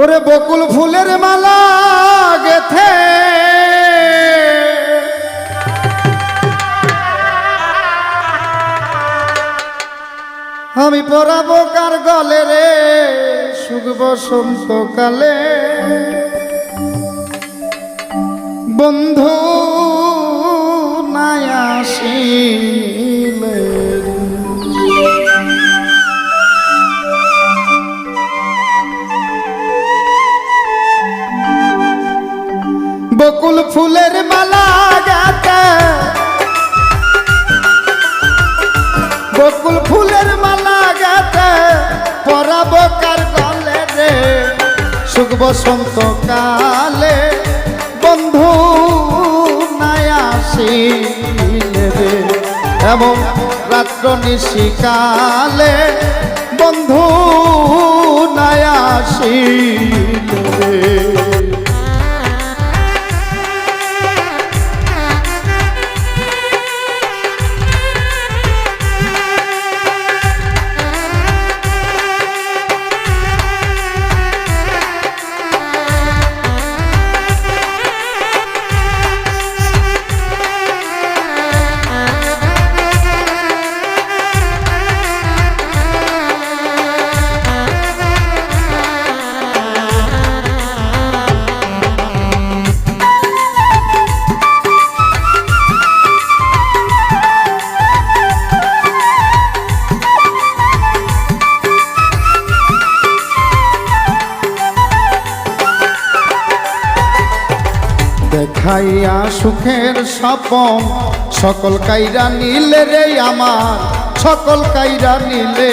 ওরে বকুল ফুলের মালা গেথে। আমি পরাবো কার গলে রে সুখ বসন্ত কালে। বন্ধু, নাই আসিলে বকুল ফুলের মালা গাতে বকুল ফুলের মালা গাতে পরাবো কার গলে রে? সুখ বসন্ত কালে বন্ধু নাই রে। এবং রাত্র নিশিকালে বন্ধু নাই আসিলে রে। সুখের স্বপন। সকল কাইরা নিলে রে আমার, সকল কাইরা নিলে।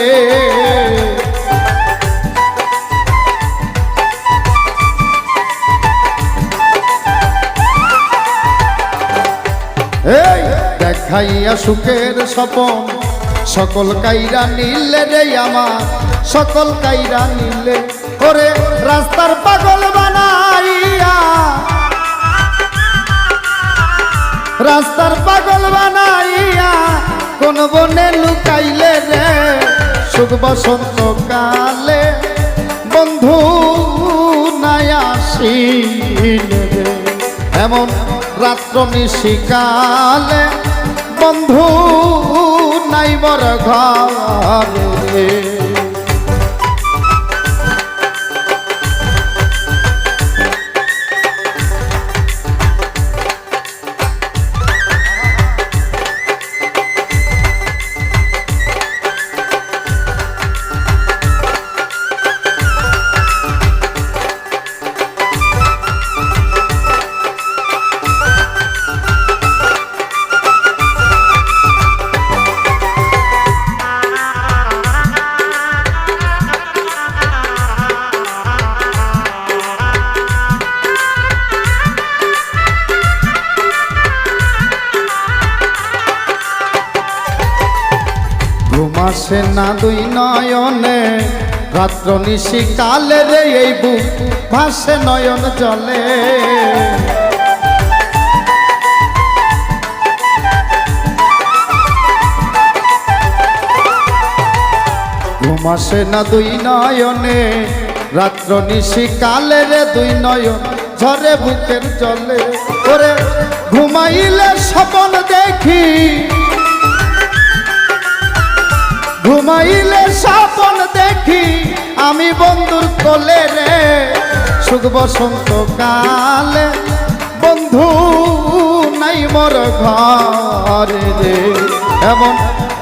দেখাইয়া সুখের স্বপন। সকল কাইরা নিলে রে আমার, সকল কাইরা নিলে। ওরে রাস্তার পাগল বানাইয়া রাস্তার পাগল বানাইয়া কোন বনে লুকাইলে রে? সুখ বসন্ত কালে বন্ধু নাই এমন রাত্র নিশিকালে বন্ধু নাই বর ঘরে ঘুমাসে না দুই নয়নে? রাত্র নিশি কালে রে এই বুক ভাসে নয়ন জলে। ঘুমাসে না দুই নয়নে? রাত্র নিশি কালে রে দুই নয়ন ঝরে বুকের জলে। ঘুমাইলে স্বপন দেখি ঘুমাইলে স্বপন দেখি, আমি বন্ধুর কোলে রে। সুখ বসন্ত কালে বন্ধু নাই মোর ঘরে রে। এমন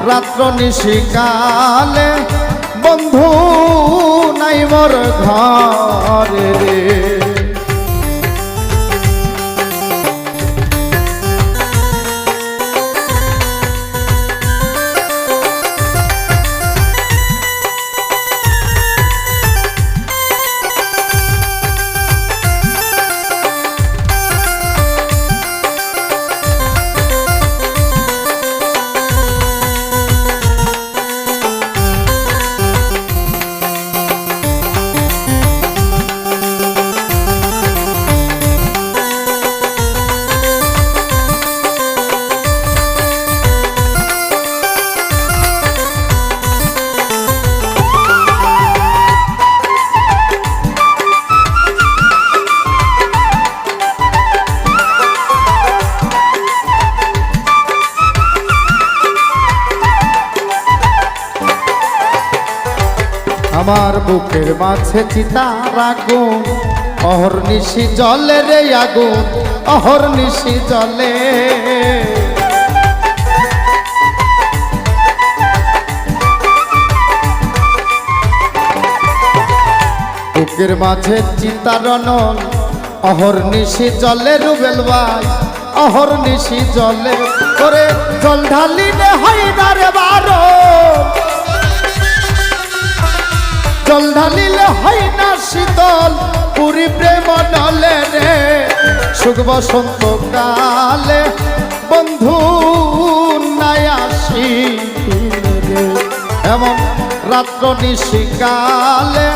রাত্র নিশিকালে বন্ধু নাই মোর ঘরে রে। আমার বুকের মাঝে চিতার আগুন। অহর নিশি জলে রে আগুন অহর নিশি জলে। বুকের মাঝে চিতারনন অহর নিশি জলে রুবেল অহর নিশি জলে। করে জল ঢালিলে হয় না রে বারো জল ঢালিলে হয় না শীতল, পুরি প্রেম ডলে রে। সুখ বসন্ত কালে বন্ধু নাই আসি এমন রাত্র নিশিকালে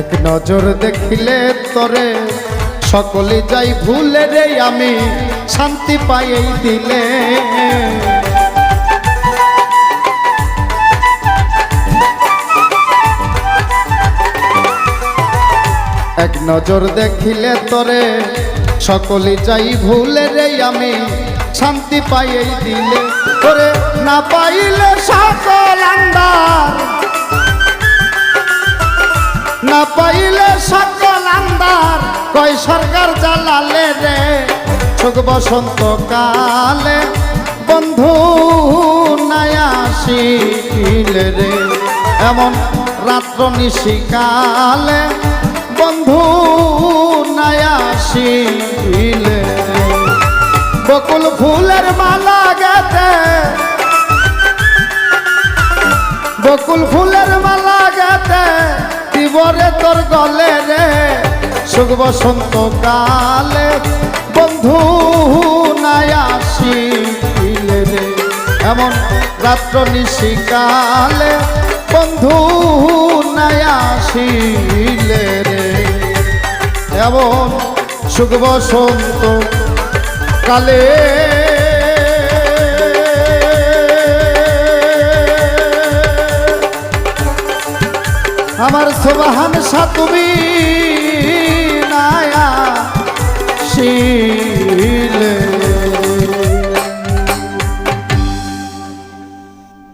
এক নজর দেখিলে তোরে। সকলে যাই ভুলে রে, আমি শান্তি পাই দিলে। এক নজর দেখিলে তোরে, সকলে যাই ভুলে রে, আমি শান্তি পাই দিলে। তোরে না পাইলে সকল আন্দার না পাইলে সকল আন্দার কয় সরকার জ্বালালে রে? সুখ বসন্ত কালে বন্ধু নাই আসিলে রে। এমন রাত্র নিশিকালে বন্ধু রে। বকুল ফুলের মালা গেতে বকুল ফুলের মালা গাতে দিবরে তোর গলে রে, সুখ বসন্ত কালে বন্ধু নাই আসিলে রে। এমন রাত্র নিশিকালে বন্ধু নাই আসিলে রে। এমন সুখ বসন্ত কালে আমার সোবাহান সাতুবি নায়া শিলে